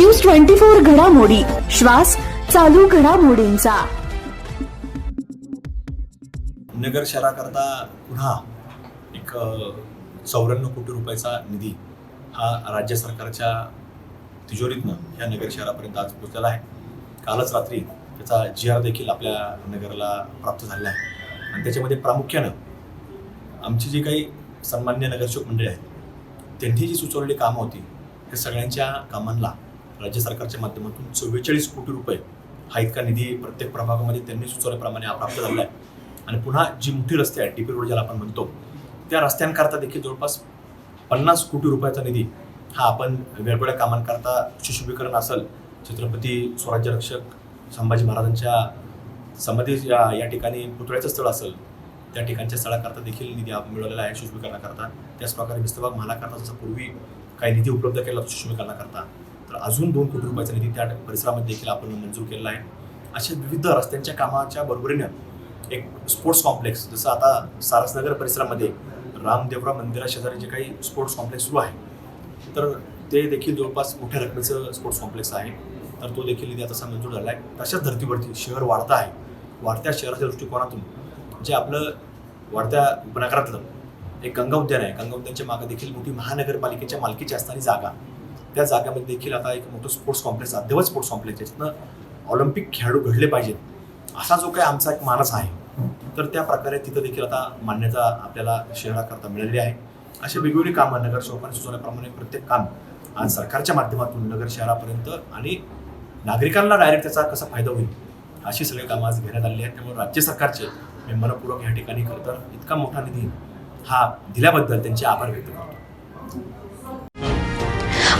Twenty four घडामोडी. श्वास चालू घडामोडींचा. नगर शहराकरता पुन्हा एक चौऱ्याण्णव कोटी रुपयाचा निधी हा राज्य सरकारच्या तिजोरीतनं या नगर शहरापर्यंत आज पोहोचलेला आहे. कालच रात्री त्याचा जी आर देखील आपल्या नगराला प्राप्त झालेला आहे. आणि त्याच्यामध्ये प्रामुख्यानं आमची जी काही सन्मान्य नगरसेवक मंडळी आहेत त्यांनी जी सुचवलेली कामं होती त्या सगळ्यांच्या कामांना राज्य सरकारच्या माध्यमातून चव्वेचाळीस कोटी रुपये हा इतका निधी प्रत्येक प्रभागामध्ये त्यांनी सुचवल्याप्रमाणे प्राप्त झालेला आहे. आणि पुन्हा जी मोठी रस्ते आहेत टी पी रोड ज्याला आपण म्हणतो त्या रस्त्यांकरता देखील जवळपास पन्नास कोटी रुपयाचा निधी हा आपण वेगवेगळ्या कामांकरता सुशोभीकरण असेल छत्रपती स्वराज्य रक्षक संभाजी महाराजांच्या समाधी या या ठिकाणी पुतळ्याचं स्थळ असेल त्या ठिकाणच्या स्थळाकरता देखील निधी मिळवलेला आहे सुशोभीकरणाकरता. त्याचप्रकारे विस्तभाग महालाकरता जसं पूर्वी काही निधी उपलब्ध केला होता सुशोभीकरणाकरता तर अजून दोन कोटी रुपयाचा निधी त्या परिसरामध्ये देखील आपण मंजूर केलेला आहे. अशा विविध रस्त्यांच्या कामाच्या बरोबरीनं एक स्पोर्ट्स कॉम्प्लेक्स जसं आता सारसनगर परिसरामध्ये रामदेवराव मंदिरा शेजारी जे काही स्पोर्ट्स कॉम्प्लेक्स सुरू आहे तर ते देखील जवळपास मोठ्या रकमेचं स्पोर्ट्स कॉम्प्लेक्स आहे. तर तो देखील निधी आता मंजूर झाला आहे. तशाच धर्तीवरती शहर वाढतं आहे. वाढत्या शहराच्या दृष्टिकोनातून जे आपलं वाढत्या उपनगरातलं एक गंगा उद्यान आहे. गंगा उद्यानच्या मागे देखील मोठी महानगरपालिकेच्या मालकीची असणारी जागा. त्या जागामध्ये देखील आता एक मोठं स्पोर्ट्स कॉम्प्लेक्स अद्ययावत स्पोर्ट्स कॉम्प्लेक्स ज्याच्यातनं ऑलिम्पिक खेळाडू घडले पाहिजेत. असा जो काही आमचा एक मानस आहे तर त्या प्रकारे तिथं देखील आता मान्यता आपल्याला शहराकरता मिळालेली आहे. अशी वेगवेगळी कामं नगरसेवकांनी सुचवल्याप्रमाणे प्रत्येक काम आज सरकारच्या माध्यमातून नगर शहरापर्यंत आणि नागरिकांना डायरेक्ट त्याचा कसा फायदा होईल अशी सगळी कामं आज घेण्यात आलेली आहेत. त्यामुळे राज्य सरकारचे मी मनपूर्वक या ठिकाणी खरं इतका मोठा निधी हा दिल्याबद्दल त्यांचे आभार व्यक्त करतो.